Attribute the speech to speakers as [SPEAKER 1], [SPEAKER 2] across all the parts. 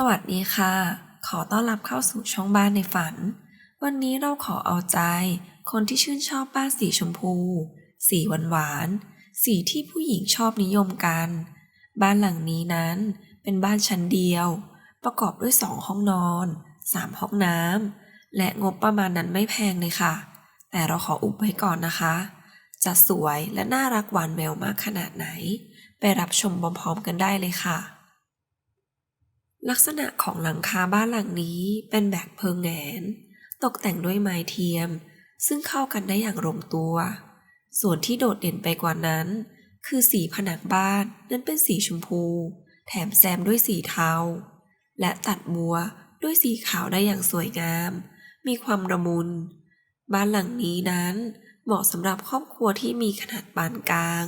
[SPEAKER 1] สวัสดีค่ะ ขอต้อนรับเข้าสู่ช่องบ้านในฝัน วันนี้เราขอเอาใจ คนที่ชื่นชอบบ้านสีชมพู สีหวานหวาน สีที่ผู้หญิงชอบนิยมกัน บ้านหลังนี้นั้นเป็นบ้านชั้นเดียว ประกอบด้วยสองห้องนอนสามห้องน้ำและงบประมาณนั้นไม่แพงเลยค่ะ แต่เราขออุบไว้ก่อนนะคะ จะสวยและน่ารักหวานแววมากขนาดไหน ไปรับชมพร้อมๆกันได้เลยค่ะ ลักษณะของหลังคาบ้านหลังนี้เป็นแบบเพิงแงน ตกแต่งด้วยไม้เทียม ซึ่งเข้ากันได้อย่างลงตัว ส่วนที่โดดเด่นไปกว่านั้น คือสีผนังบ้านนั้นเป็นสีชมพู แถมแซมด้วยสีเทา และตัดบัวด้วยสีขาวได้อย่างสวยงาม มีความระมุน บ้านหลังนี้นั้นเหมาะสำหรับครอบครัวที่มีขนาดปานกลาง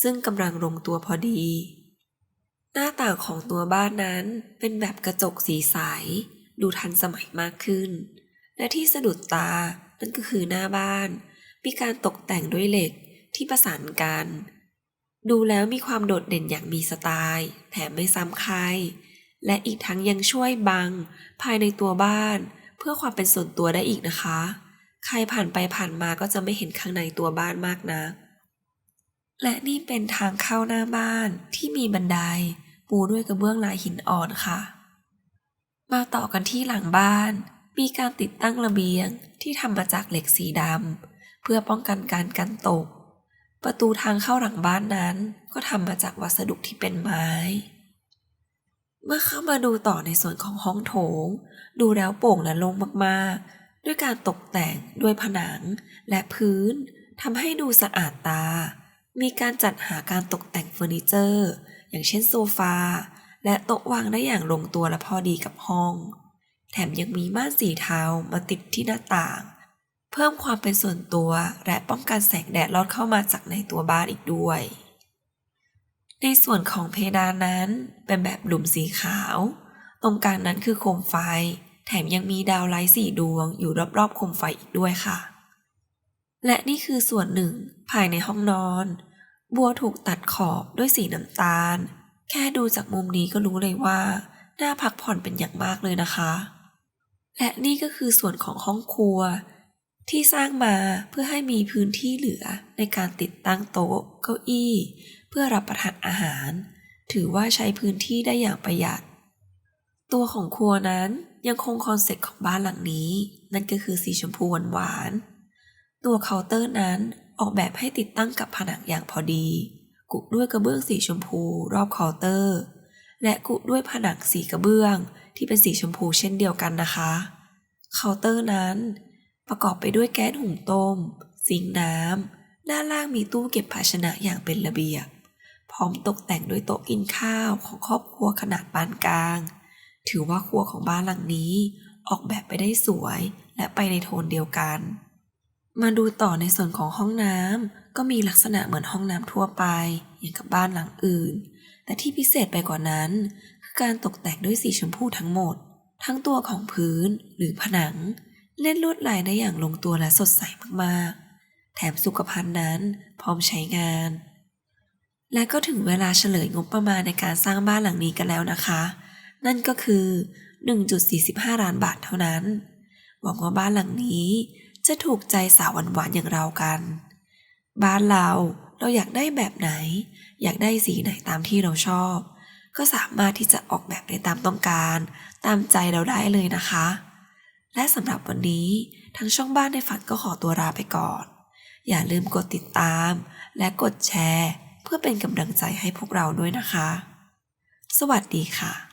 [SPEAKER 1] ซึ่งกำลังลงตัวพอดี หน้าต่างของตัวบ้านนั้นเป็นแบบกระจกสีใส ดูทันสมัยมากขึ้น และที่สะดุดตานั่นก็คือหน้าบ้าน มีการตกแต่งด้วยเหล็กที่ประสานกัน ดูแล้วมีความโดดเด่นอย่างมีสไตล์แถมไม่ซ้ำใคร และอีกทั้งยังช่วยบัง ภายในตัวบ้าน เพื่อความเป็นส่วนตัวได้อีกนะคะ ใครผ่านไปผ่านมาก็จะไม่เห็นข้างในตัวบ้านมากนะ และนี่เป็นทางเข้าหน้าบ้านที่มีบันได ปูด้วยกระเบื้องลายหินอ่อนค่ะ มาต่อกันที่หลังบ้าน มีการติดตั้งระเบียงที่ทำมาจากเหล็กสีดำเพื่อป้องกันการกันตก ประตูทางเข้าหลังบ้านนั้นก็ทำมาจากวัสดุที่เป็นไม้ เมื่อเข้ามาดูต่อในส่วนของห้องโถง ดูแล้วโปร่งและโล่งมากๆ ด้วยการตกแต่งด้วยผนังและพื้นทำให้ดูสะอาดตา มีการจัดหาการตกแต่งเฟอร์นิเจอร์ อย่างเช่นโซฟา และโต๊ะวางได้อย่างลงตัวและพอดีกับห้อง แถมยังมีม่านสีเทามาติดที่หน้าต่าง เพิ่มความเป็นส่วนตัวและป้องกันแสงแดดลอดเข้ามาจากในตัวบ้านอีกด้วย ในส่วนของเพดานนั้นเป็นแบบหลุมสีขาว ตรงกลางนั้นคือโคมไฟ แถมยังมีดาวไลท์สีดวงอยู่รอบๆโคมไฟอีกด้วยค่ะ และนี่คือส่วนหนึ่งภายในห้องนอน บัวถูกตัดขอบด้วยสีน้ำตาล แค่ดูจากมุมนี้ก็รู้เลยว่า น่าพักผ่อนเป็นอย่างมากเลยนะคะ และนี่ก็คือส่วนของห้องครัว ที่สร้างมาเพื่อให้มีพื้นที่เหลือในการติดตั้งโต๊ะ เก้าอี้ เพื่อรับประทานอาหาร ถือว่าใช้พื้นที่ได้อย่างประหยัด ตัวของครัวนั้นยังคงคอนเซ็ปต์ของบ้านหลังนี้ นั่นก็คือสีชมพูหวานๆตัวเคาน์เตอร์นั้น ออกแบบให้ติดตั้งกับผนังอย่างพอดี กุด้วยกระเบื้องสีชมพูรอบเคาน์เตอร์ และกุด้วยผนังสีกระเบื้องที่เป็นสีชมพูเช่นเดียวกันนะคะ เคาน์เตอร์นั้น ประกอบไปด้วยแก๊สหุงต้มซิงค์น้ำด้านล่างมีตู้เก็บภาชนะอย่างเป็นระเบียบ พร้อมตกแต่งด้วยโต๊ะกินข้าวของครอบครัวขนาดปานกลาง ถือว่าครัวของบ้านหลังนี้ ออกแบบไปได้สวยและไปในโทนเดียวกัน มาดูต่อในส่วนของห้องน้ำก็มีลักษณะเหมือนห้องน้ำทั่วไปอย่างกับบ้านหลังอื่น แต่ที่พิเศษไปกว่านั้น คือการตกแต่งด้วยสีชมพูทั้งหมด ทั้งตัวของพื้นหรือผนัง เล่นลวดลายได้อย่างลงตัวและสดใสมากๆ แถมสุขภัณฑ์นั้นพร้อมใช้งาน และก็ถึงเวลาเฉลยงบประมาณในการสร้างบ้านหลังนี้กันแล้วนะคะ นั่นก็คือ 1.45 ล้านบาทเท่านั้น หวังว่าบ้านหลังนี้ จะถูกใจสาวหวานๆอย่างเรากัน บ้านเราเราอยากได้แบบไหน อยากได้สีไหนตามที่เราชอบ ก็สามารถที่จะออกแบบได้ตามต้องการ ตามใจเราได้เลยนะคะ และสำหรับวันนี้ทั้งช่องบ้านในฝันก็ขอตัวลาไปก่อน อย่าลืมกดติดตาม และกดแชร์ เพื่อเป็นกำลังใจให้พวกเราด้วยนะคะ สวัสดีค่ะ